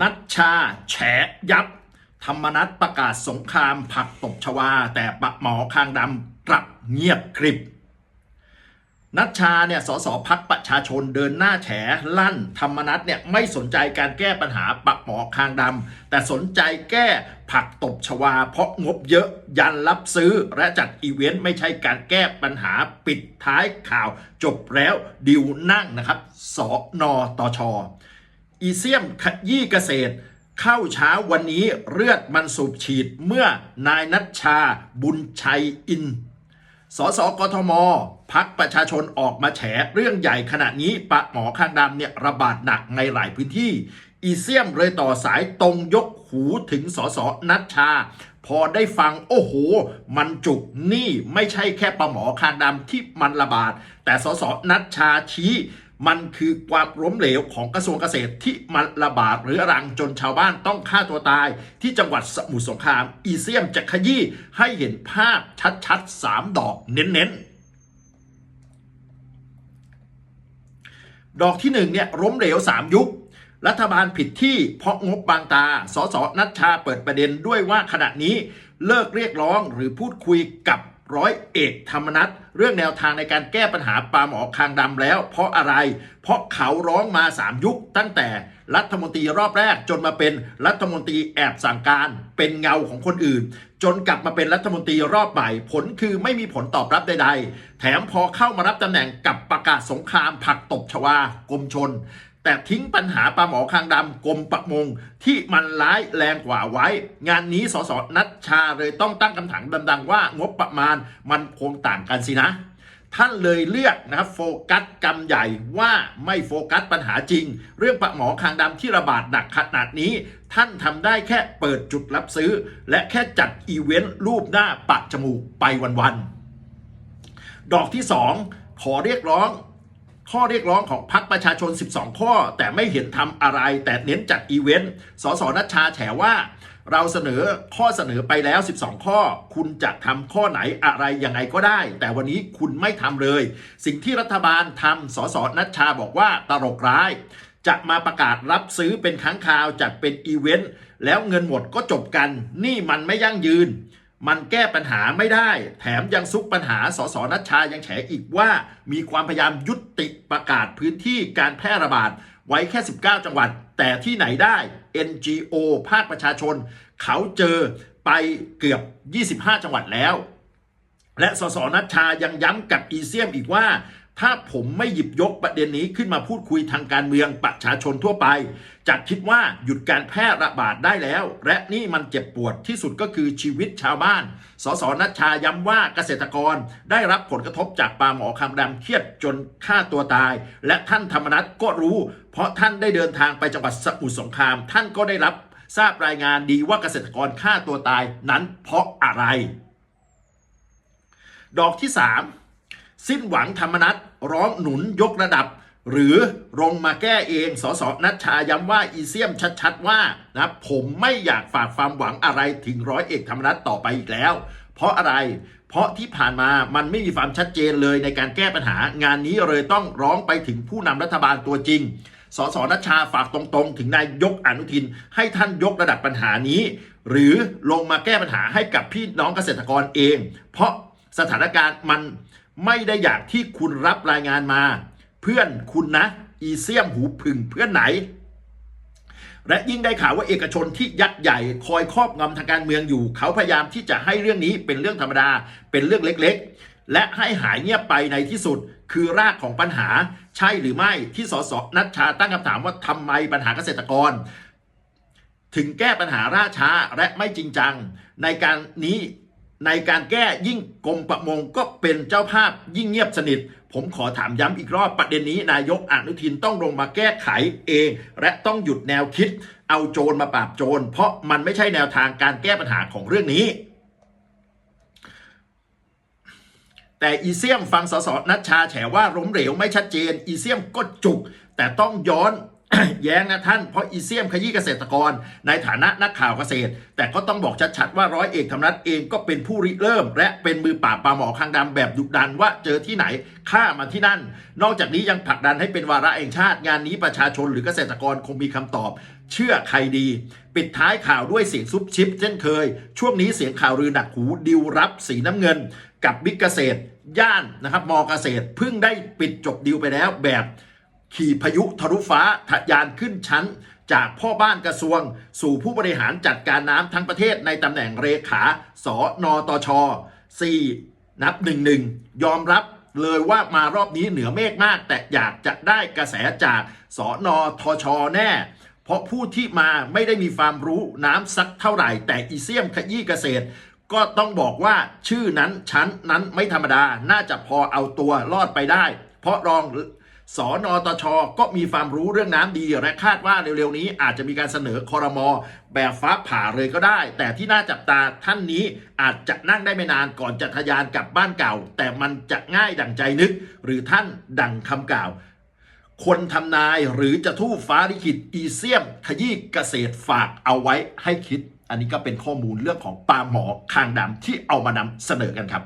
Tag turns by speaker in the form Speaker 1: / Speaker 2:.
Speaker 1: นัชชา แฉยับ ธรรมนัตประกาศสงครามผักตบชวา แต่ปะหมอคางดำกลับเงียบกริบ นัชชาเนี่ยสสพักประชาชนเดินหน้าแฉลั่น ธรรมนัตเนี่ยไม่สนใจการแก้ปัญหาปะหมอคางดำแต่สนใจแก้ผักตบชวา เพราะงบเยอะยันรับซื้อและจัดอีเวนต์ไม่ใช่การแก้ปัญหาปิดท้ายข่าว จบแล้วดิวนั่งนะครับสอนตชอ อีเซียมขยี้เกษตร เข้าเช้าวันนี้เลือดมันสูบฉีดเมื่อนายนัชชาบุญชัยอิน สสกทม พักประชาชนออกมาแฉเรื่องใหญ่ขณะนี้ปะหมอข้างดำเนี่ยระบาดหนักในหลายพื้นที่ อีเซียมเลยต่อสายตรงยกหูถึงสสนัชชา พอได้ฟังโอ้โห มันจุกนี่ไม่ใช่แค่ปะหมอคางดำที่มันระบาด แต่สสนัชชาชี้ มันคือความล้มเหลวของกระทรวงเกษตรที่มันระบาดหรือรังจนชาวบ้านต้องฆ่าตัวตาย ที่จังหวัดสมุทรสงคราม อีเซียมจะขยี้ให้เห็นภาพชัดๆสามดอกเน้นๆดอกที่หนึ่งเนี่ยล้มเหลวสามยุค รัฐบาลผิดที่เพราะงบบางตา สสนัชชาเปิดประเด็นด้วยว่าขณะนี้เลิกเรียกร้องหรือพูดคุยกับ ร้อยเอกธรรมนัฐเรื่องแนวทางในการแก้ปัญหาปลาหมอคางดำแล้ว เพราะอะไร เพราะเขาร้องมา3ยุคตั้งแต่รัฐมนตรีรอบแรก จนมาเป็นรัฐมนตรีแอบสั่งการ เป็นเงาของคนอื่น จนกลับมาเป็นรัฐมนตรีรอบใหม่ผลคือไม่มีผลตอบรับใด ๆ แถมพอเข้ามารับตำแหน่งกับประกาศสงครามผลักตบชวากรมชน แต่ทิ้งปัญหาปลาหมอคางดำกรมประมง ที่มันร้ายแรงกว่าไว้ งานนี้สสนัชชาเลยต้องตั้งคำถามดังๆว่างบประมาณมันคงต่างกันสินะ ท่านเลยเลือกนะครับโฟกัสกำใหญ่ว่าไม่โฟกัสปัญหาจริง เรื่องปลาหมอคางดำที่ระบาดหนักขนาดนี้ ท่านทำได้แค่เปิดจุดรับซื้อ และแค่จัดอีเวนต์รูปหน้าปะจมูกไปวันๆดอกที่ 2 ขอเรียกร้อง ข้อเรียกร้องของพรรคประชาชน 12 ข้อ แต่ไม่เห็นทำอะไร แต่เน้นจัดอีเวนต์ สสนัชชาแฉว่า เราเสนอข้อเสนอไปแล้ว 12 ข้อ คุณจะทำข้อไหนอะไรยังไงก็ได้ แต่วันนี้คุณไม่ทำเลย สิ่งที่รัฐบาลทำสสนัชชาบอกว่าตลกร้าย จะมาประกาศรับซื้อเป็นครั้งคราวจัดเป็นอีเวนต์แล้วเงินหมดก็จบกัน นี่มันไม่ยั่งยืน มันแก้ปัญหาไม่ได้ แถมยังซุกปัญหาสสนัชชายังแฉอีกว่า มีความพยายามยุติประกาศพื้นที่การแพร่ระบาดไว้แค่ 19 จังหวัด แต่ที่ไหนได้ NGO ภาคประชาชน เขาเจอไปเกือบ 25 จังหวัดแล้ว และสสนัชชายังย้ำกับอีเซียมอีกว่า ถ้าผมไม่หยิบยกประเด็นนี้ขึ้นมาพูดคุยทางการเมืองประชาชนทั่วไป จะคิดว่าหยุดการแพร่ระบาดได้แล้ว และนี่มันเจ็บปวดที่สุดก็คือชีวิตชาวบ้าน สสนัชชาย้ำว่าเกษตรกรได้รับผลกระทบจากปลาหมอคำดำเครียดจนฆ่าตัวตาย และท่านธรรมนัฐก็รู้ เพราะท่านได้เดินทางไปจังหวัดสมุทรสงคราม ท่านก็ได้รับทราบรายงานดีว่าเกษตรกรฆ่าตัวตายนั้นเพราะอะไร ดอกที่ 3 สิ้นหวังธรรมนัตร้องหนุนยกระดับ หรือลงมาแก้เองสสนัชชาย้ำว่าอีเซียมชัดๆว่านะผมไม่อยากฝากความหวังอะไรถึงร้อยเอกธรรมนัตต่อไปอีกแล้ว เพราะอะไรเพราะที่ผ่านมามันไม่มีความชัดเจนเลยในการแก้ปัญหางานนี้เลยต้องร้องไปถึงผู้นำรัฐบาลตัวจริงสสนัชชาฝากตรงๆ ถึงนายยกอนุทิน ให้ท่านยกระดับปัญหานี้ หรือลงมาแก้ปัญหาให้กับพี่น้องเกษตรกรเอง เพราะสถานการณ์มัน ไม่ได้อย่างที่คุณรับรายงานมา เพื่อนคุณนะ อีเซียมหูผึ่งเพื่อนไหน และยิ่งได้ข่าวว่าเอกชนที่ยักษ์ใหญ่ คอยครอบงำทางการเมืองอยู่ เขาพยายามที่จะให้เรื่องนี้เป็นเรื่องธรรมดา เป็นเรื่องเล็กๆ และให้หายเงียบไปในที่สุด คือรากของปัญหา ใช่หรือไม่ที่สสนัชชาตั้งคำถามว่าทำไมปัญหาเกษตรกร ถึงแก้ปัญหาล่าช้าและไม่จริงจัง ในการนี้ ในการแก้ยิ่งกรมประมงก็เป็นเจ้าภาพยิ่งเงียบสนิท ผมขอถามย้ำอีกรอบประเด็นนี้ นายกอนุทินต้องลงมาแก้ไขเอง และต้องหยุดแนวคิด เอาโจรมาปราบโจร เพราะมันไม่ใช่แนวทางการแก้ปัญหาของเรื่องนี้ แต่อีเซียมฟังสสนัชชาแฉว่าล้มเหลวไม่ชัดเจน อีเซียมก็จุก แต่ต้องย้อน แย้งนะท่านเพราะอีเซียมขยี้เกษตรกร ในฐานะนักข่าวเกษตร แต่ก็ต้องบอกชัดๆว่าร้อยเอกธรรมนัฐเองก็เป็นผู้ริเริ่ม และเป็นมือปราบปลาหมอคางดำแบบดุดันว่าเจอที่ไหนฆ่ามันที่นั่น นอกจากนี้ยังผลักดันให้เป็นวาระแห่งชาติงานนี้ประชาชนหรือเกษตรกรคงมีคำตอบ เชื่อใครดี ปิดท้ายข่าวด้วยเสียงซุปชิปเช่นเคย ช่วงนี้เสียงข่าวลือหนักหูดิวรับสีน้ำเงิน กับบิ๊กเกษตร ย่านนะครับมอเกษตรเพิ่งได้ปิดจบดิวไปแล้วแบบ ขี่พายุทะลุฟ้าทะยานขึ้นชั้น จากพ่อบ้านกระทรวง สู่ผู้บริหารจัดการน้ำทั้งประเทศในตำแหน่งเลขา สนตช 4 นับ11ยอมรับเลยว่ามารอบนี้เหนือเมฆมาก แต่อยากจะได้กระแสจากสนทช แน่ เพราะผู้ที่มาไม่ได้มีความรู้น้ำสักเท่าไหร่ แต่อีเซียมขยี้เกษตร ก็ต้องบอกว่าชื่อนั้นชั้นนั้นไม่ธรรมดา น่าจะพอเอาตัวรอดไปได้ เพราะรอง สอนอตชก็มีความรู้เรื่องน้ำดี และคาดว่าเร็วๆนี้อาจจะมีการเสนอคอรมอแบบฟ้าผ่าเลยก็ได้ แต่ที่น่าจับตาท่านนี้อาจจะนั่งได้ไม่นานก่อนจะทะยานกลับบ้านเก่า แต่มันจะง่ายดั่งใจนึก หรือท่านดั่งคำกล่าว คนทำนายหรือจะทู่ฟ้าลิขิตอีเซียม ขยี้เกษตรฝากเอาไว้ให้คิด อันนี้ก็เป็นข้อมูลเรื่องของปลาหมอคางดำที่เอามานำเสนอกันครับ